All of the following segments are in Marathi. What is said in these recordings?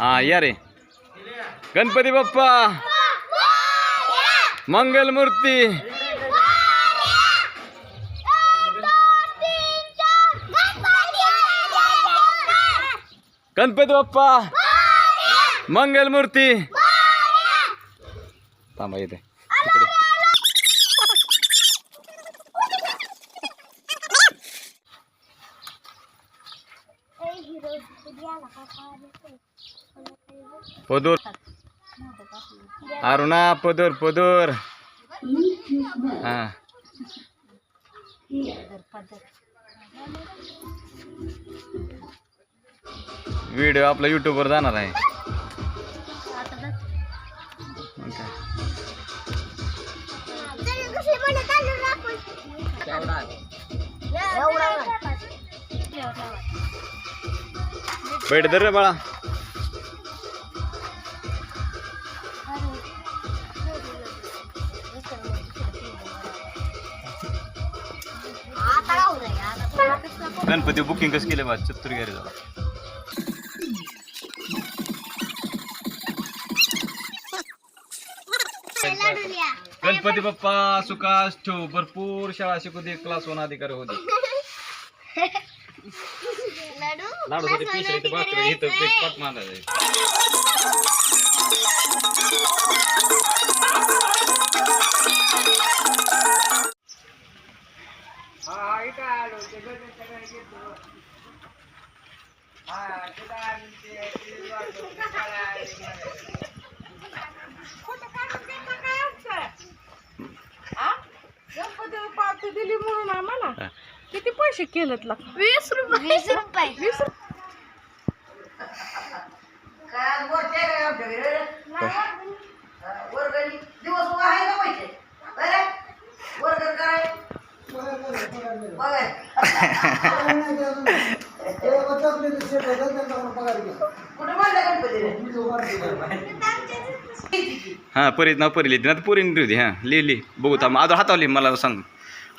हा या रे. गणपती बाप्पा. मंगलमूर्ती. गणपती बाप्पा. मंगलमूर्ती. थांबा येते तिकडे पदूर. अरुणा पदूर पदूर. हां. व्हिडिओ आपला युट्यूबवर जाणार आहे. भेट दर रे बाळा. गणपती बुकिंग कसं केलं बा? चतुर झाला गणपती बाप्पा सुखास ठेव. भरपूर शाळा शिकू दे क्लास वन अधिकारी होते लाडूसाठी पिशा इथं भाकरी इथं पीठ पाट किती पैसे केलेत ला. वीस रुपये. वीस रुपये. वीस हा परीत नाव परी लिहिते ना तर पोरीने हां लिहि लिहि. बघू थांब अजून हातावली मला सांग.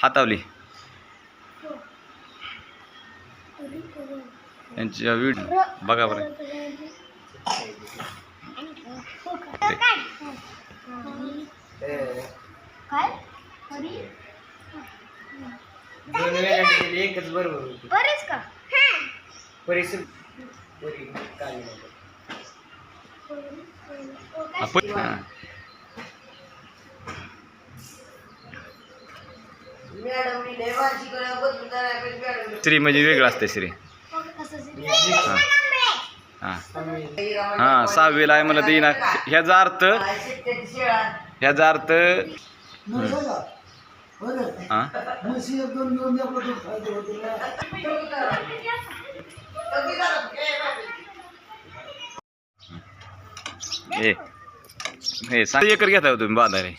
हातावली. यांच्या व्हिडिओ बघा बरं एकच बरोबर बरेच का परिसर हां. श्री म्हणजे वेगळं असते श्री हां हां सहावीला आहे मला देईना ह्याचा अर्थ ह्याचा अर्थ हां? ए हे सात एकर घेता तुम्ही बांधायला?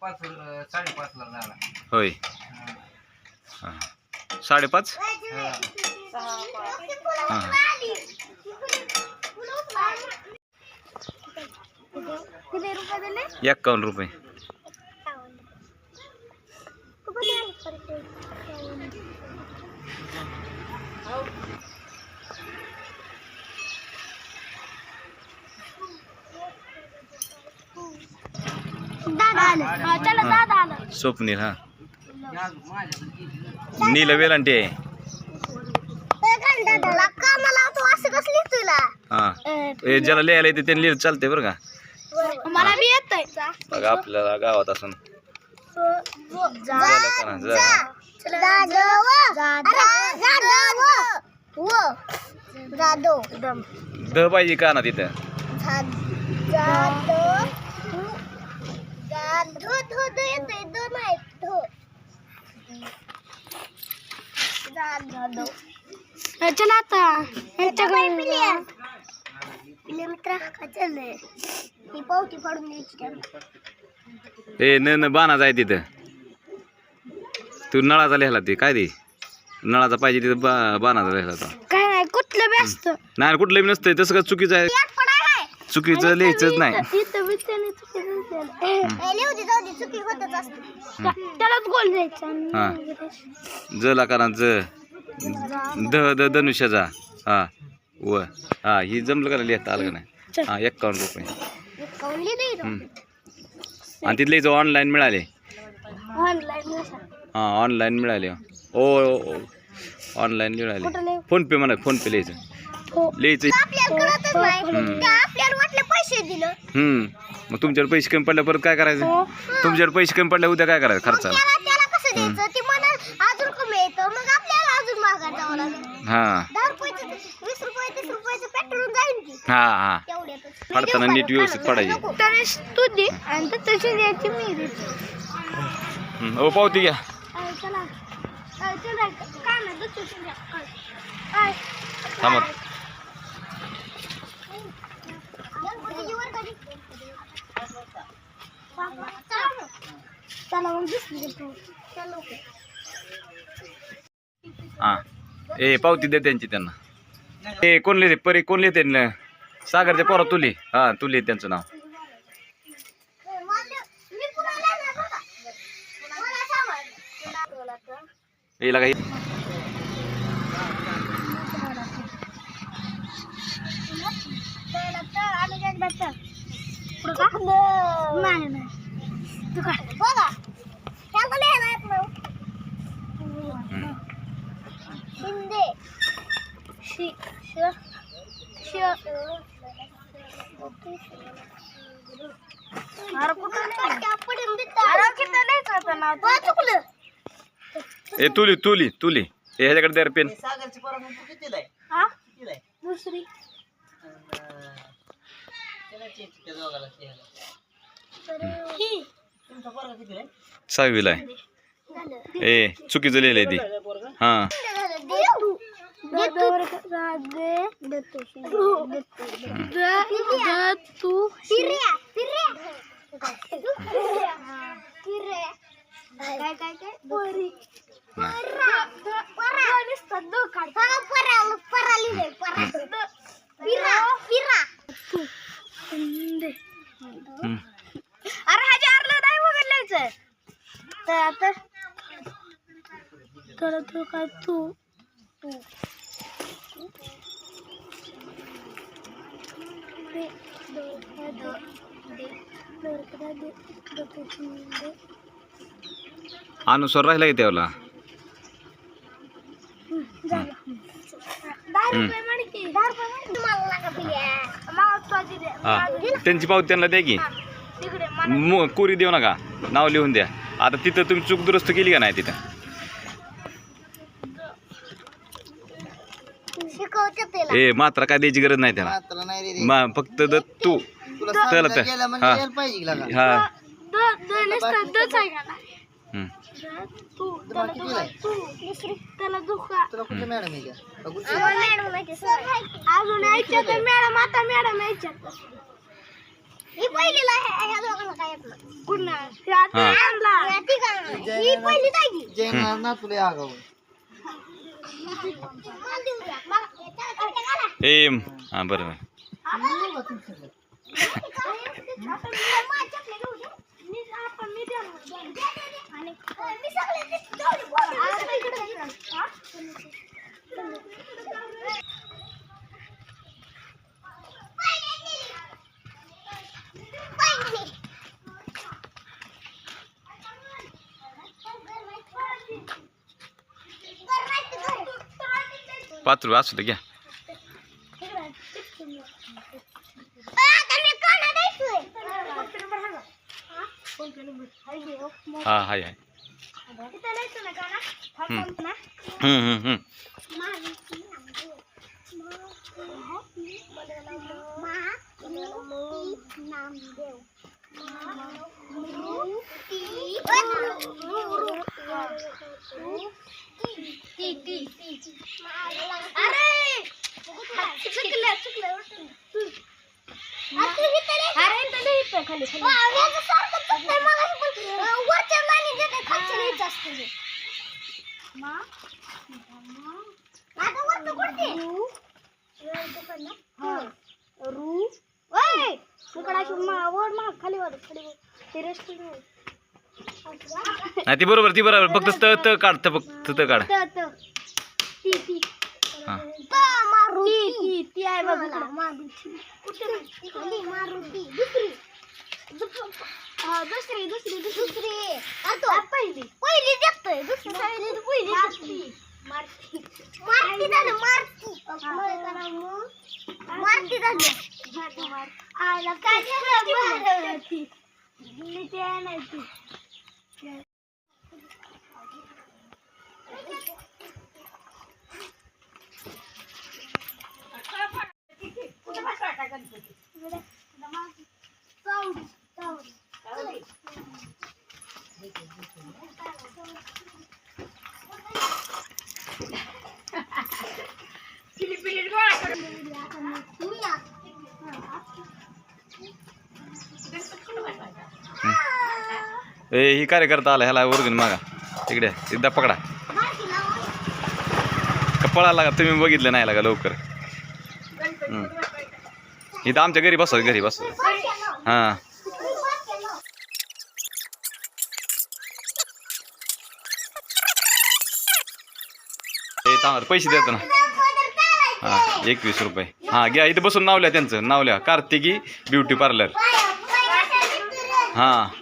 पाच झाला होय साडेपाच एक्कावन्न रुपये. हा, स्वप्नील हां? नील वेलांटी आहे दादाला का मला तू असं कसली तुला हां ज्याला लिहायला येते त्यांनी लिहिलं चालते बरं का. मला बी येतंय. बघा आपल्याला गावात असून. झालं का ना जाधव द पाहिजे का ना तिथं? जाधव चला आता यांच्याकडे पिले मित्र का चाललंय ही पावती फाडून द्यायची त्यांना ए न न बाणा जाय तिथं. तू नळाचा लिहिला ते काय ते? नळाचा पाहिजे तिथं बा बाणाचा लिहिला तो काय नाही कुठलं बी असतं. नाही कुठलं बी नसतंय तसं का चुकीचं आहे. चुकीचं लिहायचंच नाही. दे, दे, त्यालाच गोल द्यायचा. द द धनुष्याचा. हा. व हा ही जमलं का लिहिता आलं का नाही? हा एक्कावन्न रुपये. आणि तिथले जो ऑनलाईन मिळाले? हां ऑनलाईन मिळाले. ओ ऑनलाईन मिळाले? फोनपे म्हणा फोनपे लिहायचं. हो. लिहायचं. मग तुमच्यावर पैसे कमी पडल्या परत काय करायचं? तुमच्यावर पैसे कमी पडल्या उद्या काय करायचं? खर्चाला. त्याला हां हां नीट व्यवस्थित पडायचे तू दे आणि तर तशी द्यायची मी देते. ओ पावती घ्या अय, चला अय, चला काय नाही दुसरी द्या अय. अय. थांबा गणपतीची वर कधी? चला. चला मग दुसरी देतो चला लवकर. हां ए पावती दे त्यांची त्यांना ए कोण लिहिते परी कोण लिहिते न? सागरचे पोरा तुली. हां तुली त्यांचं नाव. ए, काही पुढं नाही तू काय शिंदे ए तुली तुली तुली. ए ह्याच्याकडे द्या रे पेन. सागरची पोरं मग तू कितीला आहे? हा? कितीला आहे? दुसरी. त्याला चेक त्या दोघाला द्यायला. ही. तुमचा पोरगा कितीला आहे? सहावीला आहे. ए चुकीचं लिहिलंय ती. हां. काय काय काय? परी. अरे ह्याच्या आरलं नाही बघायचं तर आता तर तू काय तू? तू. अनुस्वार राहिला की त्याला. त्यांची पावती त्यांना द्या की. कुरी देऊ नका. नाव लिहून द्या. आता तिथं तुम्ही चूक दुरुस्त केली का नाही तिथं शिकवते त्याला ए मात्रा काय द्यायची गरज नाही त्याला. मात्र नाही रे मा फक्त द तू. तुला त्याला सांगितलं तर- गेलं म्हणजे हा. यायला पाहिजे की लागा. हा. द- द- नुसतं दच आहे का नाही? हम्म. तू त्याला किती दुखा आहे? तू दुसरी त्याला दुखा. तुला मॅडम आहे का? अजून मॅडम आता मॅडम ही पहिलीला ह्या दोघांना काय येत नाही. हा. ही ना तुला आगाऊ. मला देऊ द्या. मला- त्याला कवट्या घाला. ए हां बरं बरं आता माझ्या चपल्या घेऊ दे. मी- आपण मी देणार. दे, दे, दे. आणि मी सगळे ते जेवढे बोलले, मी सगळे इकडे देणार. हा? पाच रुपये असू दे घ्या हा हाय हाय हम्म. हम्म, हम्म, हम्म. अरे चुकलं चुकलं अरे इथं लिहितं खाली खाली वरच्या लाईनी देते खालच्या लिहायचं असतं ते. आता वरचं? हा. रू! इकडं अशी मा- वर माग खाली वर खाली वर ते रेस्ट नाही ती बरोबर ती बरोबर. फक्त त त काढ. त फक्त त काढ हा दुसरी दुसरी दुसरी दुसरी आता पहिली पहिली देतोय दुसरी पहिली पहिली मारुती मारुती झालं मारुती मारुती झालं आला काय मारुती ते आणायची ए ही कार्यकर्ता आला ह्याला वर्गण मागा. तिकडे एकदा पकडा. का पळाला का तुम्ही बघितलं नाही लागा लवकर. इथं आमच्या घरी बसव घरी बसव. हां. पैसे देत ना. हां एकवीस रुपये. हां घ्या इथं बसून नावल्या त्यांचं नावल्या. Kartiki beauty parlour. हां.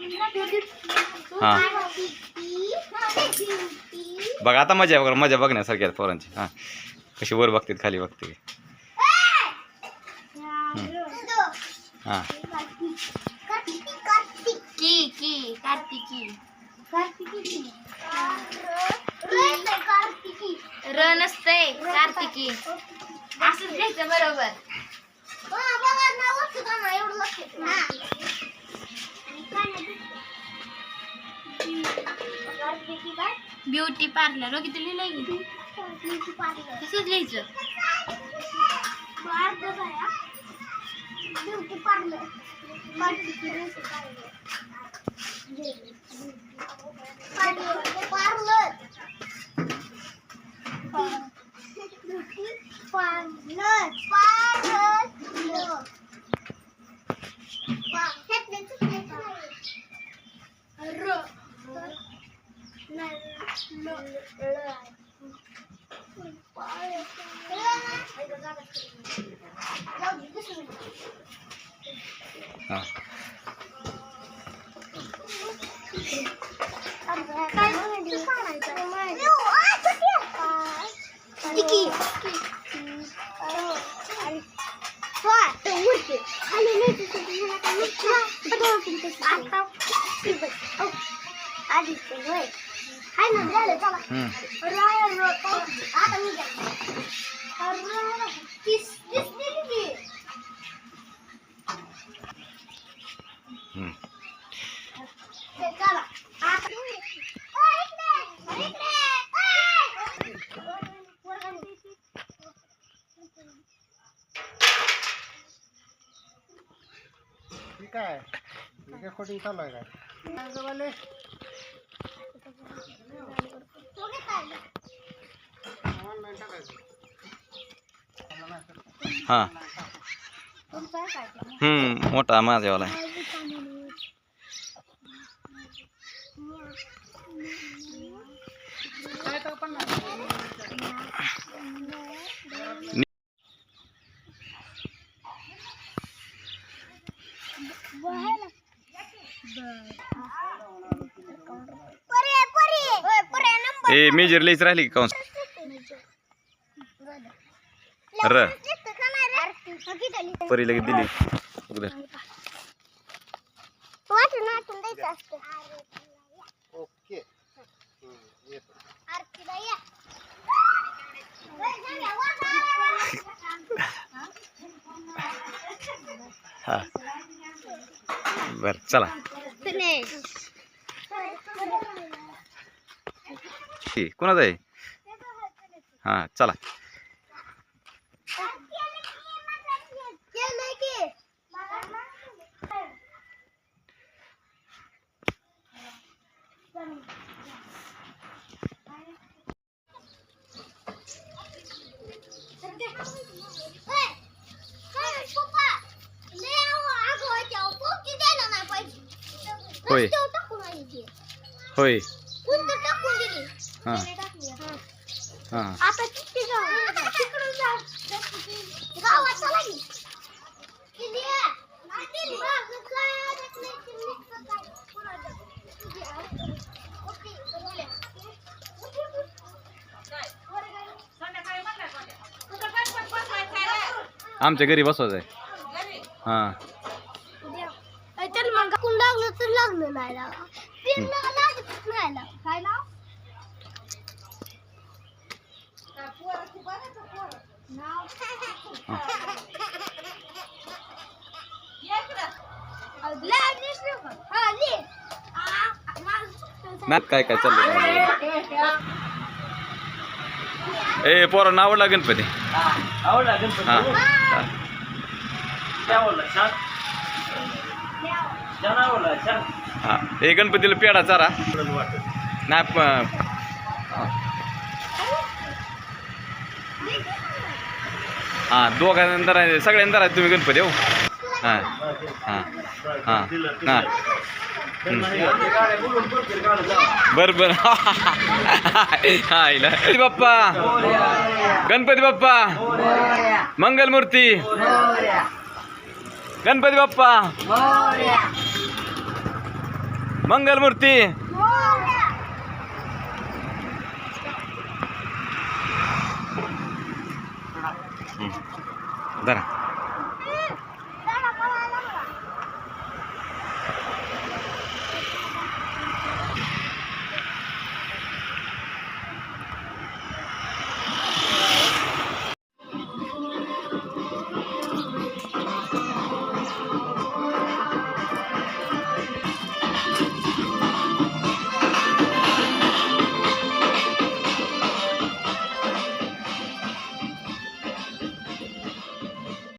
हां. बघा आता मजा आहे बघा मजा बघण्यासारखी आहे पोरांची. हां. कशी वर बघतात खाली बघते. हां. की की कार्तिकी. कार्तिकी कार्तिकी र नसते कार्तिकी. असंच घ्यायचं बरोबर. Beauty parlour. हो किती लिहिलंय की? तसंच लिहायचं. Beauty parlour parlour parlour parlour. Tiki. हाय ना झालं चला हम्म. राय आता मी ठीक आहे खोटी चालू आहे काय हां. हम्म मोठा माझ्यावाला ए मेजर लिहायची राहिली का र परी लगेच दिली. हां. बरं चला. कोणाचं आहे? हां चला केलंय की ओय, ओय, पप्पा, लय आव- आगाऊ आहे त्या, पोपटी द्यायला नाही पाहिजे. होय. रस्त्यावर टाकून आली ती. होय. कोणतं टाकून दिली? हां. हां. हां. आता किती तिकडून जा. गावात चला की. आहे. आमच्या घरी बसवायचं आहे हां चल मग कोण लागलं तर लागलं नाही लागा पिन लागतच नाही लागा काय नाव नात काय काय चाललं ए पोरांना आवडला गणपती हा. हा. ए गणपतीला पेढा चारा. नाही हां दोघांनंतर आहे सगळ्यांतर आहे तुम्ही गणपती हो? हां हां हां हां. बर बर. गणपती बाप्पा. गणपती बाप्पा. मंगलमूर्ती. गणपती बाप्पा. मंगलमूर्ती. Dara.